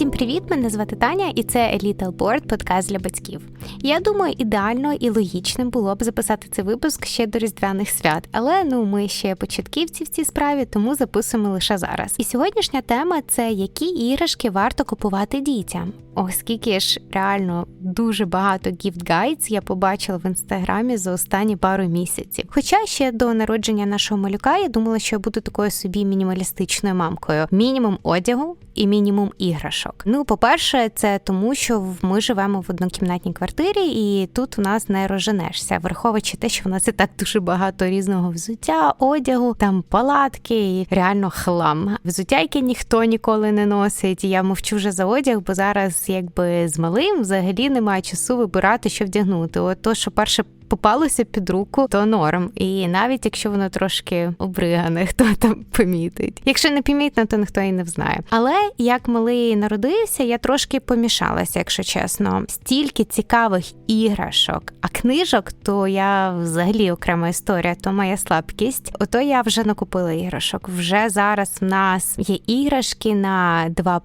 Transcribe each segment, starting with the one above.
Всім привіт! Мене звати Таня, і це Little Board, подкаст для батьків. Я думаю, ідеально і логічним було б записати цей випуск ще до різдвяних свят, але ну ми ще початківці в цій справі, тому записуємо лише зараз. І сьогоднішня тема це які іграшки варто купувати дітям. Оскільки ж реально дуже багато gift guides я побачила в інстаграмі за останні пару місяців. Хоча ще до народження нашого малюка я думала, що я буду такою собі мінімалістичною мамкою: мінімум одягу і мінімум іграшок. Ну, по-перше, це тому, що ми живемо в однокімнатній квартирі, і тут у нас не розженешся, враховуючи те, що в нас і так дуже багато різного взуття, одягу, там палатки і реально хлам. Взуття, яке ніхто ніколи не носить. Я мовчу вже за одяг, бо зараз, якби з малим, взагалі немає часу вибирати, що вдягнути. От то, що перше попалося під руку, то норм. І навіть якщо воно трошки обригане, хто там помітить. Якщо не помітно, то ніхто і не взнає. Але як малий народився, я трошки помішалася, якщо чесно. Стільки цікавих іграшок, а книжок, то я взагалі окрема історія, то моя слабкість. Ото я вже накупила іграшок. Вже зараз в нас є іграшки на 2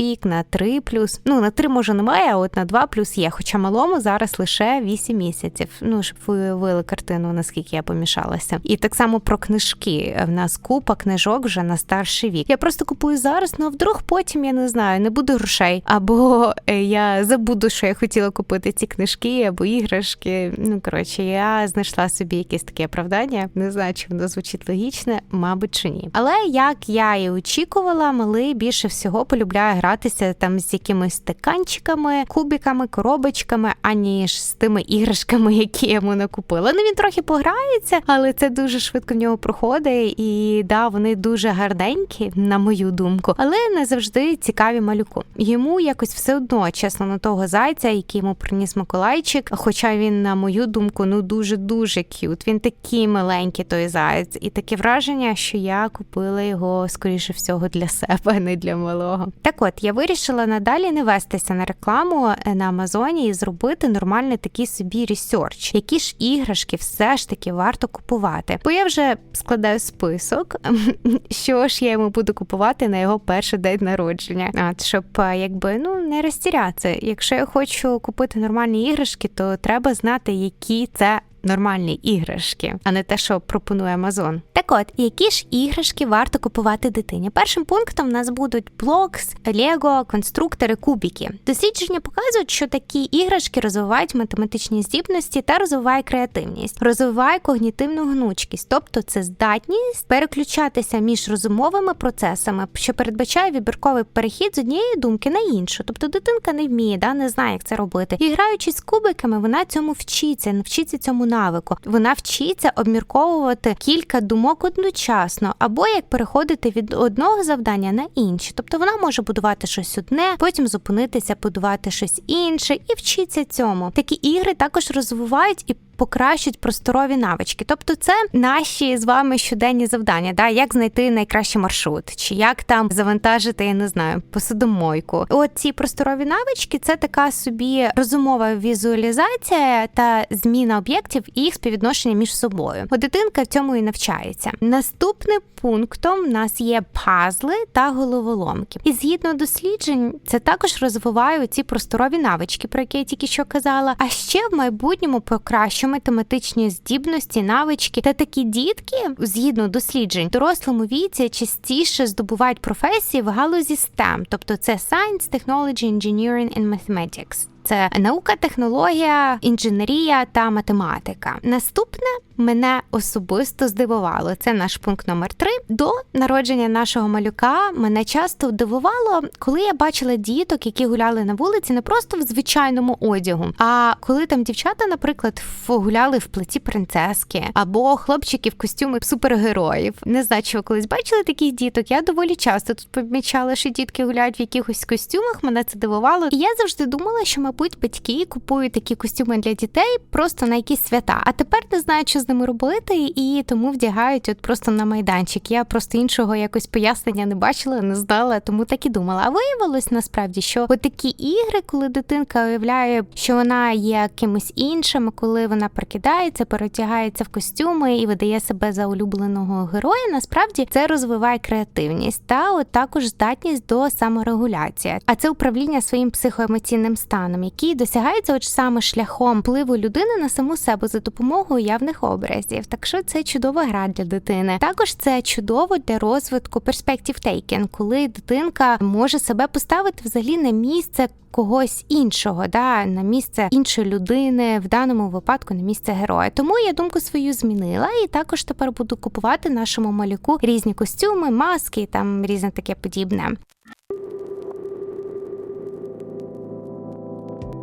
вік, на 3 Ну на 3 може немає, а от на 2 є. Хоча малому зараз лише 8 місяців ну щоб ви уявили картину, наскільки я помішалася. І так само про книжки. В нас купа книжок вже на старший вік. Я просто купую зараз, ну а вдруг потім я не знаю, не буде грошей. Або е, я забуду, що я хотіла купити ці книжки або іграшки. Ну коротше, я знайшла собі якесь таке оправдання. Не знаю, чи воно звучить логічне, мабуть, чи ні. Але як я і очікувала, малий більше всього полюбляє гратися там з якимись стаканчиками, кубиками, коробочками, аніж з тими іграшками, які які я йому накупила. Ну він трохи пограється, але це дуже швидко в нього проходить. І да, вони дуже гарненькі, на мою думку, але не завжди цікаві малюку. Йому якось все одно, чесно, на того зайця, який йому приніс Миколайчик. Хоча він, на мою думку, ну дуже дуже к'ют. Він такий маленький той заяць, і таке враження, що я купила його скоріше всього для себе, не для малого. Так, от я вирішила надалі не вестися на рекламу е, на Амазоні і зробити нормальний такий собі ресерч які ж іграшки все ж таки варто купувати. Бо я вже складаю список, що ж я йому буду купувати на його перший день народження. От, щоб якби ну не розтірятися. Якщо я хочу купити нормальні іграшки, то треба знати, які це нормальні іграшки, а не те, що пропонує Амазон. Так от, які ж іграшки варто купувати дитині? Першим пунктом в нас будуть блокс, лего, конструктори, кубики. Дослідження показують, що такі іграшки розвивають математичні здібності та розвивають креативність, розвиває когнітивну гнучкість, тобто це здатність переключатися між розумовими процесами, що передбачає вибірковий перехід з однієї думки на іншу. Тобто дитинка не вміє, да, не знає, як це робити. І граючись з кубиками, вона цьому вчиться, навчиться цьому навику. Вона вчиться обмірковувати кілька думок одночасно, або як переходити від одного завдання на інше. Тобто вона може будувати щось одне, потім зупинитися, будувати щось інше і вчиться цьому. Такі ігри також розвивають і покращать просторові навички. Тобто, це наші з вами щоденні завдання, да, як знайти найкращий маршрут, чи як там завантажити, я не знаю, посудомойку. От ці просторові навички це така собі розумова візуалізація та зміна об'єктів і їх співвідношення між собою. От дитинка в цьому і навчається. Наступним пунктом в нас є пазли та головоломки. І згідно досліджень, це також розвиває ці просторові навички, про які я тільки що казала. А ще в майбутньому покращуємо математичні здібності, навички та такі дітки, згідно досліджень, в дорослому віці частіше здобувають професії в галузі STEM, тобто це Science, Technology, Engineering and Mathematics. Це наука, технологія, інженерія та математика. Наступне мене особисто здивувало. Це наш пункт номер три. До народження нашого малюка мене часто дивувало, коли я бачила діток, які гуляли на вулиці, не просто в звичайному одягу, а коли там дівчата, наприклад, гуляли в плеті принцески або хлопчики в костюми супергероїв. Не знаю, чи ви колись бачили таких діток. Я доволі часто тут помічала, що дітки гуляють в якихось костюмах. Мене це дивувало, і я завжди думала, що ми мабуть, батьки купують такі костюми для дітей просто на якісь свята. А тепер не знають, що з ними робити, і тому вдягають от просто на майданчик. Я просто іншого якось пояснення не бачила, не знала, тому так і думала. А виявилось насправді, що от такі ігри, коли дитинка уявляє, що вона є кимось іншим, коли вона прикидається, перетягається в костюми і видає себе за улюбленого героя. Насправді це розвиває креативність та от також здатність до саморегуляції. А це управління своїм психоемоційним станом, який досягається от саме шляхом впливу людини на саму себе за допомогою явних образів. Так що це чудова гра для дитини. Також це чудово для розвитку perspective taking, коли дитинка може себе поставити взагалі на місце. Когось іншого, да, на місце іншої людини, в даному випадку на місце героя. Тому я думку свою змінила, і також тепер буду купувати нашому малюку різні костюми, маски, там різне таке подібне.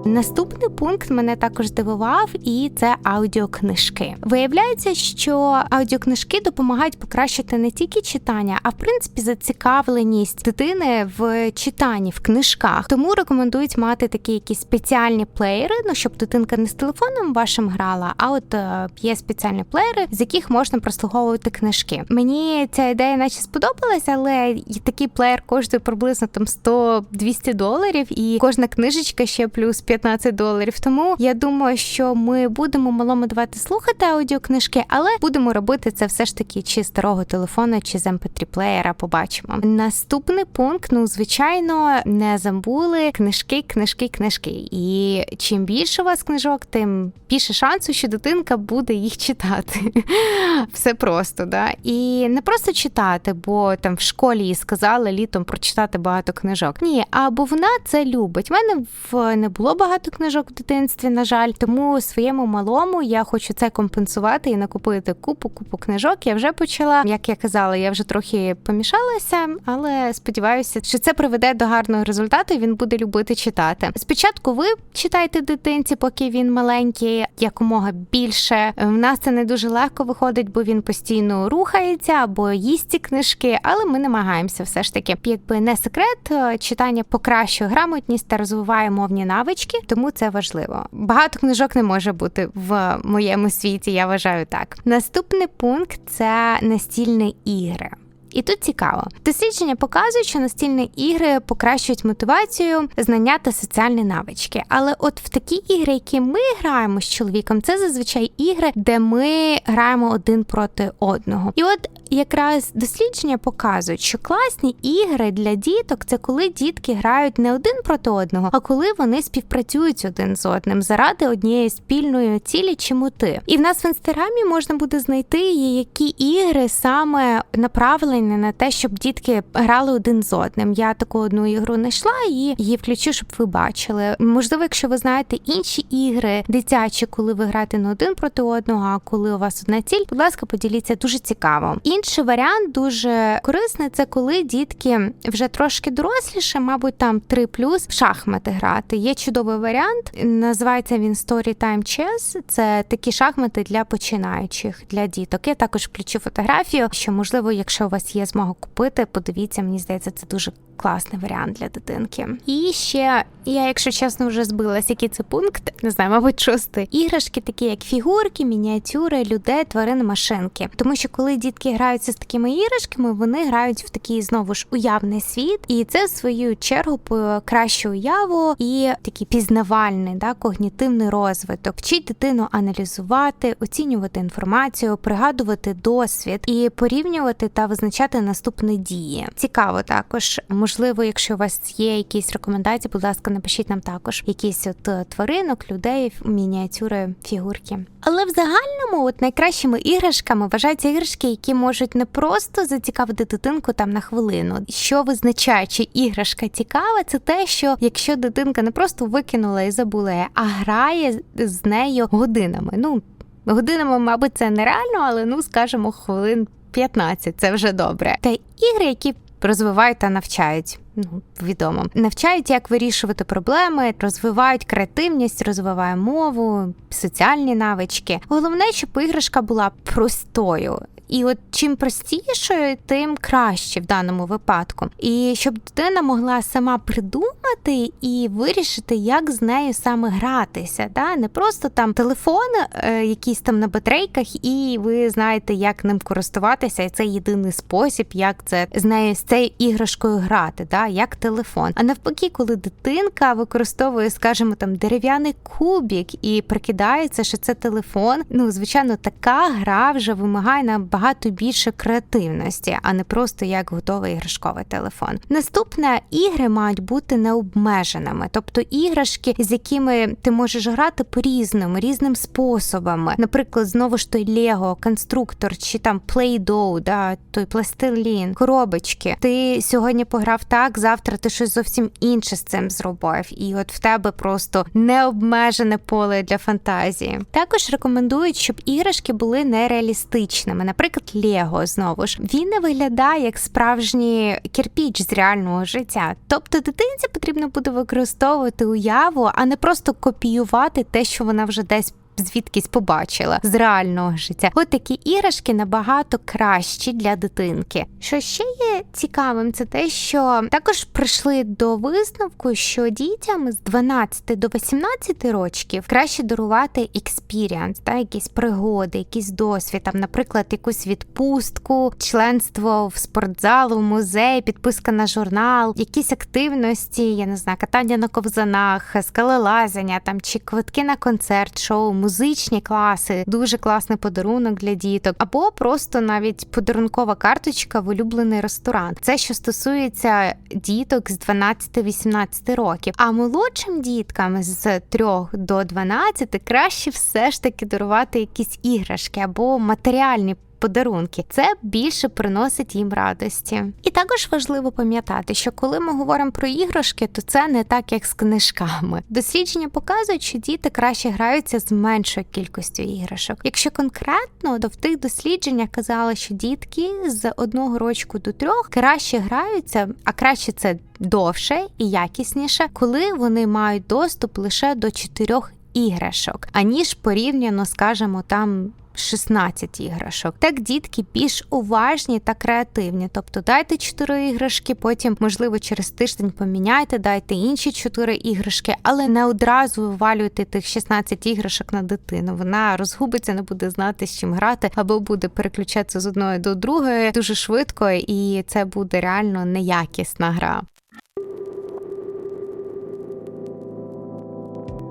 Наступний пункт мене також здивував, і це аудіокнижки. Виявляється, що аудіокнижки допомагають покращити не тільки читання, а в принципі зацікавленість дитини в читанні в книжках. Тому рекомендують мати такі якісь спеціальні плеєри, ну щоб дитинка не з телефоном вашим грала, а от е, є спеціальні плеєри, з яких можна прослуховувати книжки. Мені ця ідея, наче сподобалася, але такий плеєр коштує приблизно там 100-200 доларів, і кожна книжечка ще плюс 15 доларів. Тому я думаю, що ми будемо малому давати слухати аудіокнижки, але будемо робити це все ж таки чи старого телефона, чи з mp3 плеєра. Побачимо. Наступний пункт, ну звичайно, не забули книжки, книжки, книжки. І чим більше у вас книжок, тим більше шансу, що дитинка буде їх читати. Все просто, да. І не просто читати, бо там в школі їй сказали літом прочитати багато книжок. Ні, або вона це любить. У мене в не було багато книжок в дитинстві, на жаль, тому своєму малому я хочу це компенсувати і накупити купу купу книжок. Я вже почала, як я казала, я вже трохи помішалася, але сподіваюся, що це приведе до гарного результату. і Він буде любити читати. Спочатку ви читайте дитинці, поки він маленький, якомога більше. В нас це не дуже легко виходить, бо він постійно рухається або їсть ці книжки, але ми намагаємося все ж таки. Якби не секрет, читання покращує грамотність та розвиває мовні навички, тому це важливо. Багато книжок не може бути в моєму світі. Я вважаю так. Наступний пункт це настільні ігри. І тут цікаво, дослідження показують, що настільні ігри покращують мотивацію, знання та соціальні навички. Але от в такі ігри, які ми граємо з чоловіком, це зазвичай ігри, де ми граємо один проти одного. І от якраз дослідження показують, що класні ігри для діток це коли дітки грають не один проти одного, а коли вони співпрацюють один з одним заради однієї спільної цілі чи мети. І в нас в інстаграмі можна буде знайти які ігри саме направлені на те, щоб дітки грали один з одним. Я таку одну ігру знайшла і її включу, щоб ви бачили. Можливо, якщо ви знаєте інші ігри дитячі, коли ви граєте не один проти одного, а коли у вас одна ціль, будь ласка, поділіться дуже цікаво. Інший варіант дуже корисний це коли дітки вже трошки доросліше, мабуть, там 3 плюс в шахмати грати. Є чудовий варіант. Називається він Storytime Chess. Це такі шахмати для починаючих для діток. Я також включу фотографію, що можливо, якщо у вас є змога купити, подивіться, мені здається, це дуже класний варіант для дитинки. І ще я, якщо чесно, вже збилась, який це пункт, не знаю, мабуть, шостий. Іграшки, такі як фігурки, мініатюри, людей, тварини, машинки. Тому що коли дітки граються з такими іграшками, вони грають в такий знову ж уявний світ, і це в свою чергу покращує уяву і такий пізнавальний, да, когнітивний розвиток. Вчить дитину аналізувати, оцінювати інформацію, пригадувати досвід і порівнювати та визначати наступні дії. Цікаво також можливо, якщо у вас є якісь рекомендації, будь ласка, напишіть нам також якісь от е, тваринок, людей, мініатюри, фігурки. Але в загальному, от найкращими іграшками вважаються іграшки, які можуть не просто зацікавити дитинку там на хвилину. Що визначає, чи іграшка цікава, це те, що якщо дитинка не просто викинула і забула, а грає з нею годинами. Ну годинами, мабуть, це нереально, але ну скажімо, хвилин 15 – це вже добре. Та ігри, які розвивають та навчають. Ну, відомо, навчають, як вирішувати проблеми, розвивають креативність, розвиває мову, соціальні навички. Головне, щоб іграшка була простою. І от чим простішою, тим краще в даному випадку. І щоб дитина могла сама придумати і вирішити, як з нею саме гратися. Да? Не просто там телефон, е, якийсь там на батарейках, і ви знаєте, як ним користуватися, і це єдиний спосіб, як це з нею з цією іграшкою грати, да? як телефон. А навпаки, коли дитинка використовує, скажімо, там дерев'яний кубік і прикидається, що це телефон. Ну, звичайно, така гра вже вимагає набагато більше креативності, а не просто як готовий іграшковий телефон. Наступне ігри мають бути необмеженими, тобто іграшки, з якими ти можеш грати по різним різним способами. Наприклад, знову ж той Лего, конструктор чи там Play-Doh, да, той пластилін, коробочки. Ти сьогодні пограв так, завтра ти щось зовсім інше з цим зробив, і от в тебе просто необмежене поле для фантазії. Також рекомендують, щоб іграшки були нереалістичними. Наприклад, Лего знову ж він не виглядає як справжній кирпіч з реального життя. Тобто дитинці потрібно буде використовувати уяву, а не просто копіювати те, що вона вже десь звідкись побачила з реального життя. От такі іграшки набагато кращі для дитинки. Що ще є цікавим, це те, що також прийшли до висновку, що дітям з 12 до 18 років краще дарувати експіріанс, та якісь пригоди, якийсь досвід, там, наприклад, якусь відпустку, членство в спортзал, в музей, підписка на журнал, якісь активності, я не знаю, катання на ковзанах, скалелазання там чи квитки на концерт, шоу музичні класи, дуже класний подарунок для діток, або просто навіть подарункова карточка в улюблений ресторан. Це що стосується діток з 12-18 років. А молодшим діткам з 3 до 12 краще все ж таки дарувати якісь іграшки або матеріальні подарунки. Це більше приносить їм радості. І також важливо пам'ятати, що коли ми говоримо про іграшки, то це не так, як з книжками. Дослідження показують, що діти краще граються з меншою кількістю іграшок. Якщо конкретно, то в тих дослідженнях казали, що дітки з одного рочку до трьох краще граються, а краще це довше і якісніше, коли вони мають доступ лише до чотирьох іграшок, аніж порівняно, скажімо, там 16 іграшок. Так дітки більш уважні та креативні. Тобто дайте 4 іграшки, потім, можливо, через тиждень поміняйте, дайте інші 4 іграшки, але не одразу вивалюйте тих 16 іграшок на дитину. Вона розгубиться, не буде знати, з чим грати, або буде переключатися з одної до другої дуже швидко, і це буде реально неякісна гра.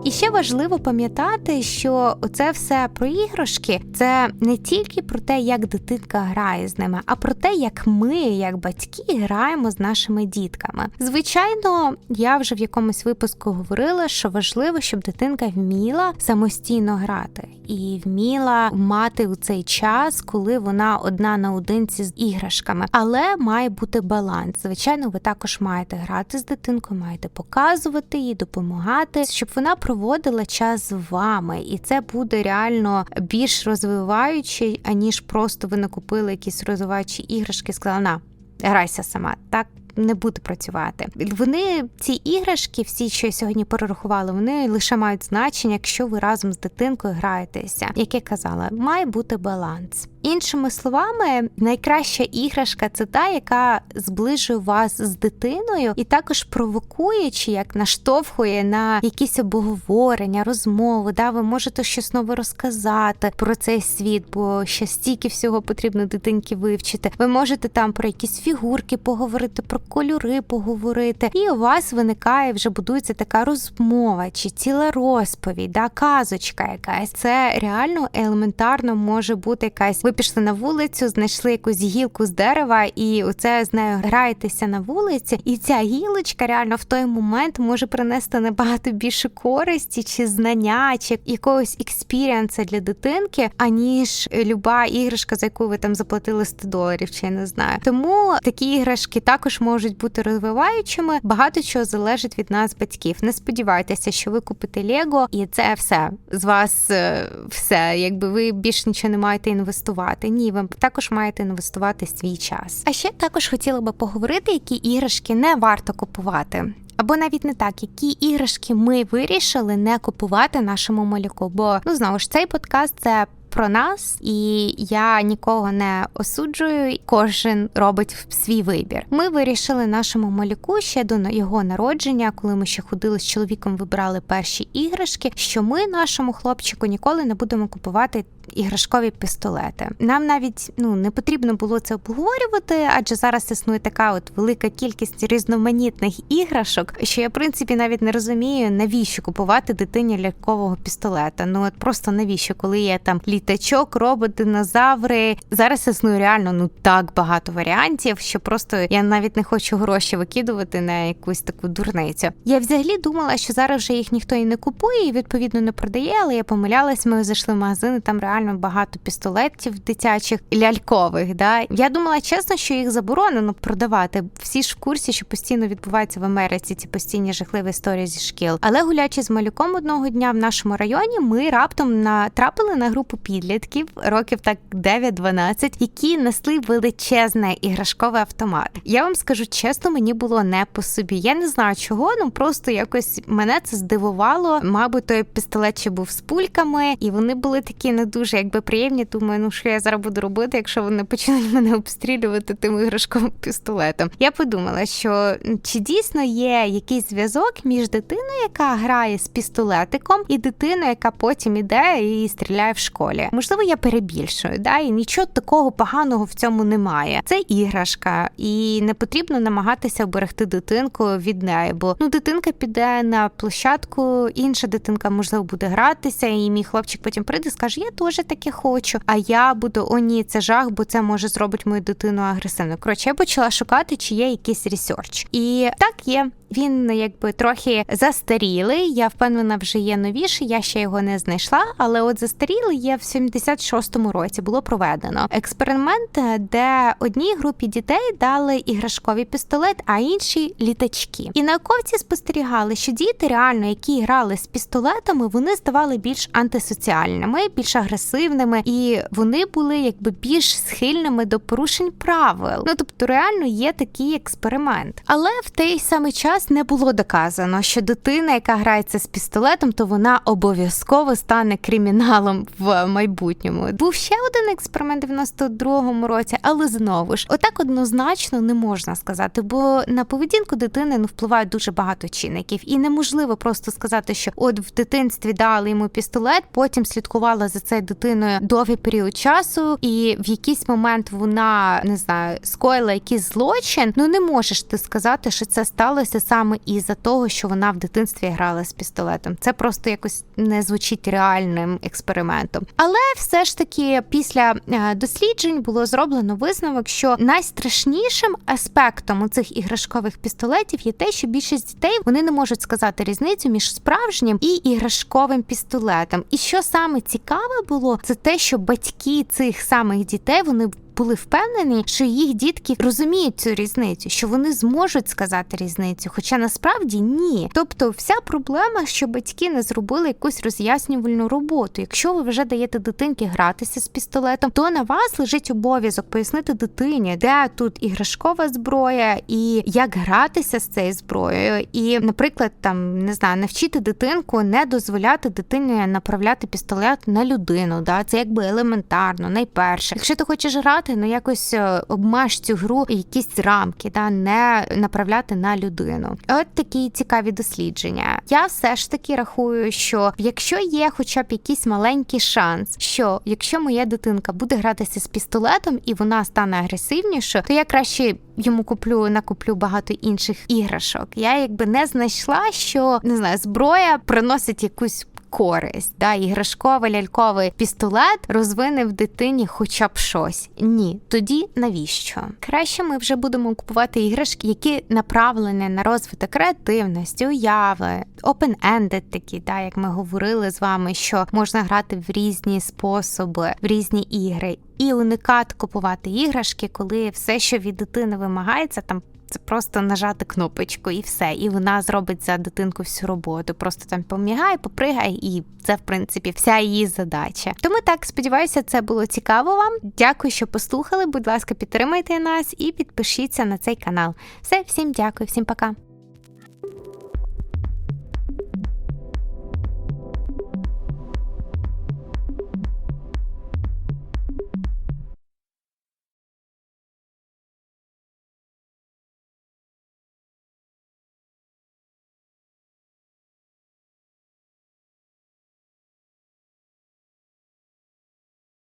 І ще важливо пам'ятати, що це все про іграшки це не тільки про те, як дитинка грає з ними, а про те, як ми, як батьки, граємо з нашими дітками. Звичайно, я вже в якомусь випуску говорила, що важливо, щоб дитинка вміла самостійно грати і вміла мати у цей час, коли вона одна наодинці з іграшками, але має бути баланс. Звичайно, ви також маєте грати з дитинкою, маєте показувати їй, допомагати, щоб вона проводила час з вами, і це буде реально більш розвиваюче, аніж просто ви накупили якісь розвиваючі іграшки. Сказала, на грайся сама. Так не буде працювати. Вони ці іграшки, всі, що я сьогодні перерахували, вони лише мають значення, якщо ви разом з дитинкою граєтеся. Як я казала, має бути баланс. Іншими словами, найкраща іграшка це та, яка зближує вас з дитиною, і також провокує чи як наштовхує на якісь обговорення, розмови. Да, ви можете щось нове розказати про цей світ, бо ще стільки всього потрібно дитинки вивчити. Ви можете там про якісь фігурки поговорити, про кольори поговорити, і у вас виникає вже будується така розмова чи ціла розповідь, да, казочка якась. Це реально елементарно може бути якась. Ви пішли на вулицю, знайшли якусь гілку з дерева, і оце з нею граєтеся на вулиці, і ця гілочка реально в той момент може принести набагато більше користі чи знання, чи якогось експіріанса для дитинки, аніж люба іграшка, за яку ви там заплатили 100 доларів, чи я не знаю. Тому такі іграшки також можуть бути розвиваючими. Багато чого залежить від нас, батьків. Не сподівайтеся, що ви купите Лего, і це все з вас е, все, якби ви більш нічого не маєте інвестувати. Ні, ви також маєте інвестувати свій час. А ще також хотіла би поговорити, які іграшки не варто купувати. Або навіть не так, які іграшки ми вирішили не купувати нашому малюку. Бо ну знову ж цей подкаст це про нас, і я нікого не осуджую. Кожен робить свій вибір. Ми вирішили нашому малюку ще до його народження, коли ми ще ходили з чоловіком, вибирали перші іграшки. Що ми нашому хлопчику ніколи не будемо купувати іграшкові пістолети. Нам навіть ну не потрібно було це обговорювати, адже зараз існує така от велика кількість різноманітних іграшок, що я в принципі навіть не розумію, навіщо купувати дитині лялькового пістолета. Ну от просто навіщо, коли є там літачок, робот, динозаври. Зараз існує реально ну так багато варіантів, що просто я навіть не хочу гроші викидувати на якусь таку дурницю. Я взагалі думала, що зараз вже їх ніхто і не купує, і відповідно не продає, але я помилялась. Ми зайшли в магазин, і там реально багато пістолетів дитячих лялькових. Да? Я думала чесно, що їх заборонено продавати. Всі ж в курсі, що постійно відбуваються в Америці ці постійні жахливі історії зі шкіл. Але гулячи з малюком одного дня в нашому районі, ми раптом натрапили на групу підлітків років так 9-12, які несли величезний іграшковий автомат. Я вам скажу чесно, мені було не по собі. Я не знаю чого, ну просто якось мене це здивувало. Мабуть, той пістолет ще був з пульками, і вони були такі не дуже якби приємні. Думаю, ну що я зараз буду робити, якщо вони почнуть мене обстрілювати тим іграшковим пістолетом. Я подумала, що чи дійсно є якийсь зв'язок між дитиною, яка грає з пістолетиком, і дитиною, яка потім іде і стріляє в школі. Можливо, я перебільшую, да, і нічого такого поганого в цьому немає. Це іграшка, і не потрібно намагатися оберегти дитинку від неї, бо ну дитинка піде на площадку, інша дитинка можливо буде гратися, і мій хлопчик потім прийде і скаже: Я теж таке хочу. А я буду о ні, це жах, бо це може зробити мою дитину агресивною. Коротше, я почала шукати, чи є якийсь ресерч. І так є. Він якби трохи застарілий. Я впевнена, вже є новіший. Я ще його не знайшла. Але от застарілий є в 76-му році. Було проведено експеримент, де одній групі дітей дали іграшковий пістолет, а іншій літачки. І науковці спостерігали, що діти, реально, які грали з пістолетами, вони ставали більш антисоціальними, більш агресивними, і вони були якби більш схильними до порушень правил. Ну тобто, реально є такий експеримент. Але в той самий час час не було доказано, що дитина, яка грається з пістолетом, то вона обов'язково стане криміналом в майбутньому. Був ще один експеримент в 92-му році, але знову ж отак однозначно не можна сказати, бо на поведінку дитини ну впливають дуже багато чинників, і неможливо просто сказати, що от в дитинстві дали йому пістолет, потім слідкувала за цією дитиною довгий період часу, і в якийсь момент вона не знаю скоїла якийсь злочин. Ну не можеш ти сказати, що це сталося саме із-за того, що вона в дитинстві грала з пістолетом. Це просто якось не звучить реальним експериментом. Але все ж таки, після е, досліджень було зроблено висновок, що найстрашнішим аспектом у цих іграшкових пістолетів є те, що більшість дітей вони не можуть сказати різницю між справжнім і іграшковим пістолетом. І що саме цікаве було, це те, що батьки цих самих дітей вони були впевнені, що їх дітки розуміють цю різницю, що вони зможуть сказати різницю, хоча насправді ні. Тобто, вся проблема, що батьки не зробили якусь роз'яснювальну роботу. Якщо ви вже даєте дитинки гратися з пістолетом, то на вас лежить обов'язок пояснити дитині, де тут іграшкова зброя і як гратися з цією зброєю. І, наприклад, там не знаю, навчити дитинку не дозволяти дитині направляти пістолет на людину. Да, це якби елементарно, найперше. Якщо ти хочеш грати грати, ну якось е, обмеж цю гру якісь рамки, та не направляти на людину. От такі цікаві дослідження. Я все ж таки рахую, що якщо є хоча б якийсь маленький шанс, що якщо моя дитинка буде гратися з пістолетом і вона стане агресивнішою, то я краще йому куплю накуплю багато інших іграшок. Я якби не знайшла, що не знаю, зброя приносить якусь користь. Да, Іграшковий ляльковий пістолет розвине в дитині хоча б щось. Ні, тоді навіщо? Краще ми вже будемо купувати іграшки, які направлені на розвиток креативності, уяви, open-ended такі, да, як ми говорили з вами, що можна грати в різні способи, в різні ігри. І уникати купувати іграшки, коли все, що від дитини вимагається, там це просто нажати кнопочку і все. І вона зробить за дитинку всю роботу. Просто там помігає, попригає, і це, в принципі, вся її задача. Тому так сподіваюся, це було цікаво вам. Дякую, що послухали. Будь ласка, підтримайте нас і підпишіться на цей канал. Все, всім дякую, всім пока.